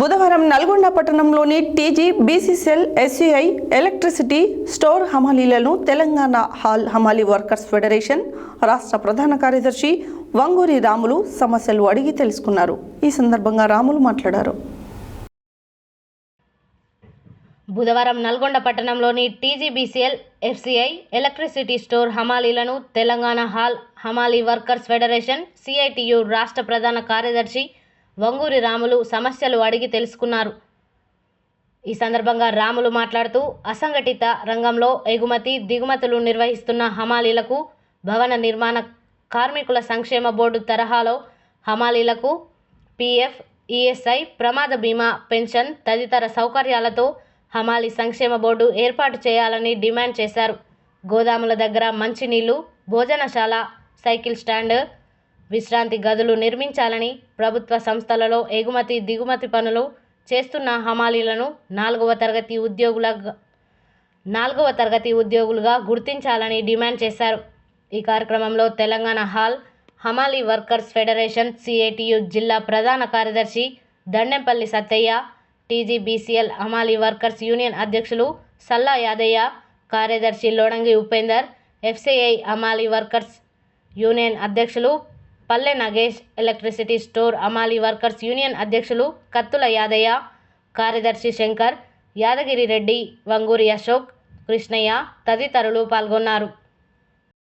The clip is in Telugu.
బుధవారం నల్గొండ పట్టణంలోని TG BCCL SCI electricity store హమాలీలను Telangana all హమాలీ వర్కర్స్ ఫెడరేషన్ రాష్ట్ర ప్రధాన కార్యదర్శి వంగూరి రాములు సమస్యలు అడిగి తెలుసుకున్నారు. ఈ సందర్భంగా రాములు మాట్లాడారు. బుధవారం నల్గొండ పట్టణంలోని టీజీబీసీఎల్ ఎఫ్సిఐ ఎలక్ట్రిసిటీ స్టోర్ హమాలీలను తెలంగాణ హాల్ హమాలీ వర్కర్స్ ఫెడరేషన్ సిఐటియు రాష్ట్ర ప్రధాన కార్యదర్శి వంగూరి రాములు సమస్యలు అడిగి తెలుసుకున్నారు. ఈ సందర్భంగా రాములు మాట్లాడుతూ అసంఘటిత రంగంలో ఎగుమతి దిగుమతులు నిర్వహిస్తున్న హమాలీలకు భవన నిర్మాణ కార్మికుల సంక్షేమ బోర్డు తరహాలో హమాలీలకు పీఎఫ్ ఈఎస్ఐ ప్రమాద బీమా పెన్షన్ తదితర సౌకర్యాలతో హమాలీ సంక్షేమ బోర్డు ఏర్పాటు చేయాలని డిమాండ్ చేశారు. గోదాముల దగ్గర మంచినీళ్ళు భోజనశాల సైకిల్ స్టాండ్ విశ్రాంతి గదులు నిర్మించాలని ప్రభుత్వ సంస్థలలో ఎగుమతి దిగుమతి పనులు చేస్తున్న హమాలీలను నాలుగవ తరగతి ఉద్యోగుల నాలుగవ తరగతి ఉద్యోగులుగా గుర్తించాలని డిమాండ్ చేశారు. ఈ కార్యక్రమంలో తెలంగాణ హాల్ హమాలీ వర్కర్స్ ఫెడరేషన్ సిఐటియు జిల్లా ప్రధాన కార్యదర్శి దండెంపల్లి సత్తయ్య టీజీబీసీఎల్ హమాలీ వర్కర్స్ యూనియన్ అధ్యక్షులు సల్లా యాదయ్య కార్యదర్శి లోడంగి ఉపేందర్ ఎఫ్సిఐ హమాలీ వర్కర్స్ యూనియన్ అధ్యక్షులు పల్లె నగేష్ ఎలక్ట్రిసిటీ స్టోర్ అమాలి వర్కర్స్ యూనియన్ అధ్యక్షులు కత్తుల యాదయ్య కార్యదర్శి శంకర్ యాదగిరి రెడ్డి వంగూరి అశోక్ కృష్ణయ్య తదితరులు పాల్గొన్నారు.